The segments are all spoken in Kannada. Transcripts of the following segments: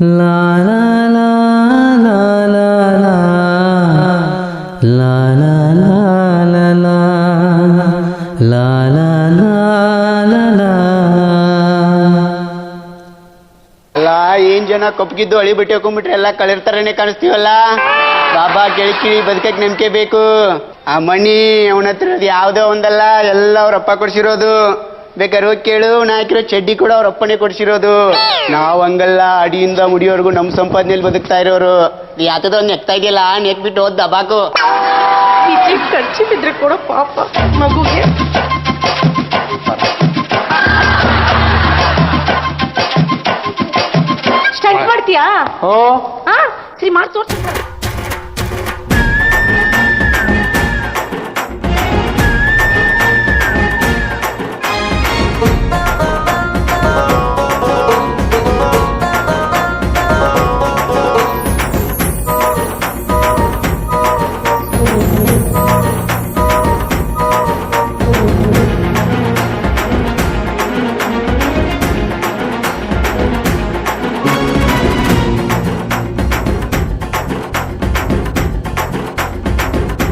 La ಜನ ಕಪ್ಗಿದ್ದು ಅಳಿ ಬಿಟ್ಟು ಹಾಕೊಂಡ್ಬಿಟ್ರೆ ಎಲ್ಲ ಕಳಿರ್ತಾರೇನೆ ಕಾಣಿಸ್ತೀವಲ್ಲ? ಬಾಬಾ ಕೇಳ್ಕಿಳಿ ಬದುಕಕ್ಕೆ ನಂಬಿಕೆ ಬೇಕು. ಆ ಮಣಿ ಅವನ ಹತ್ರ ಯಾವ್ದೋ ಒಂದಲ್ಲ, ಎಲ್ಲ ಅವ್ರ ಅಪ್ಪ ಕೊಡ್ಸಿರೋದು. ಬೇಕಾದ್ರೆ ಹೋಗಿ ಕೇಳು ನಾ ಹಾಕಿರೋ ಚಡ್ಡಿ ಕೂಡ ಅವ್ರ ಅಪ್ಪನೇ ಕೊಡ್ಸಿರೋದು. ನಾವ್ ಹಂಗಲ್ಲ ಅಡಿಯಿಂದ ಮುಡಿಯೋರ್ಗು ನಮ್ ಸಂಪಾದನೆಯಲ್ಲಿ ಬದುಕ್ತಾ ಇರೋರು. ಯಾತದ ಒಂದ್ ನೆಕ್ತಾ ಇದೆಯಲ್ಲ ನೆಕ್ಬಿಟ್ಟು ಹೋದ್ ದಬಾಕು. ಖರ್ಚು ಬಿದ್ರೆ ಕೂಡ ಪಾಪ ಮಗುಗೆ. ಸ್ಟಂಟ್ ಮಾಡ್ತೀಯಾ? ಓ ಹಾ ಸರಿ ಮಾಡಿ ತೋರ್ಸು.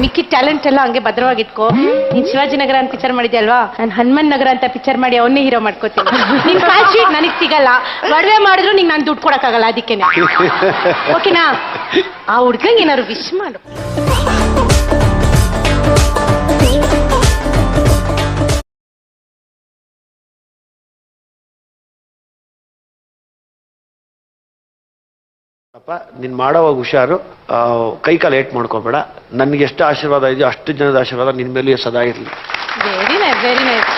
ಮಿಕ್ಕಿ ಟ್ಯಾಲೆಂಟ್ ಎಲ್ಲ ಹಂಗೆ ಭದ್ರವಾಗಿಟ್ಕೋ. ನೀನ್ ಶಿವಾಜಿನಗರ ಅಂತ ಪಿಕ್ಚರ್ ಮಾಡಿದ್ಯ ಅಲ್ವಾ ನಾನು ಹನುಮನ್ ನಗರ ಅಂತ ಪಿಕ್ಚರ್ ಮಾಡಿ ಅವನ್ನೇ ಹೀರೋ ಮಾಡ್ಕೋತೀನಿ. ನಿನ್ ಕಾಲ್ ಶೀಟ್ ನನಗ್ ಸಿಗಲ್ಲ. ಒಡವೆ ಮಾಡಿದ್ರು ನಿಂಗೆ ನಾನು ದುಡ್ಡು ಕೊಡಕ್ಕಾಗಲ್ಲ ಅದಕ್ಕೇನೆ. ಓಕೆನಾ ಆ ಹುಡ್ಗಂಗೆ ಏನಾದ್ರು ವಿಶ್ ಮಾಡು. ಅಪ್ಪ ನೀನು ಮಾಡೋವಾಗ ಹುಷಾರು. ಕೈಕಾಲು ಕೈ ಕಾಲು ಏಟ್ ಮಾಡ್ಕೋಬೇಡ. ನನ್ಗೆ ಎಷ್ಟು ಆಶೀರ್ವಾದ ಇದೆಯೋ ಅಷ್ಟು ಜನದ ಆಶೀರ್ವಾದ ನಿನ್ ಮೇಲೆ ಸದಾ ಇರಲಿ. ವೆರಿ ನೈಸ್ ವೆರಿ ನೈಸ್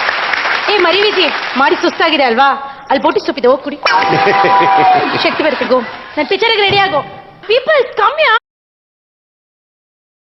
ಏ ಮರಿವಿತಿ ಮಾಡಿ ಸುಸ್ತಾಗಿದೆ ಅಲ್ವಾ? ಅಲ್ಲಿ ಬೋಟಿ ಸೊಪ್ಪಿದೆ ಹೋಗಿ ಕುಡಿ ಶಕ್ತಿ ಬರುತ್ತೆ ಗೋ. ನನ್ನ ಪಿಕ್ಚರ್ಗೆ ರೆಡಿ ಆಗೋ. ಪೀಪಲ್ ಕಮ್ಮಿ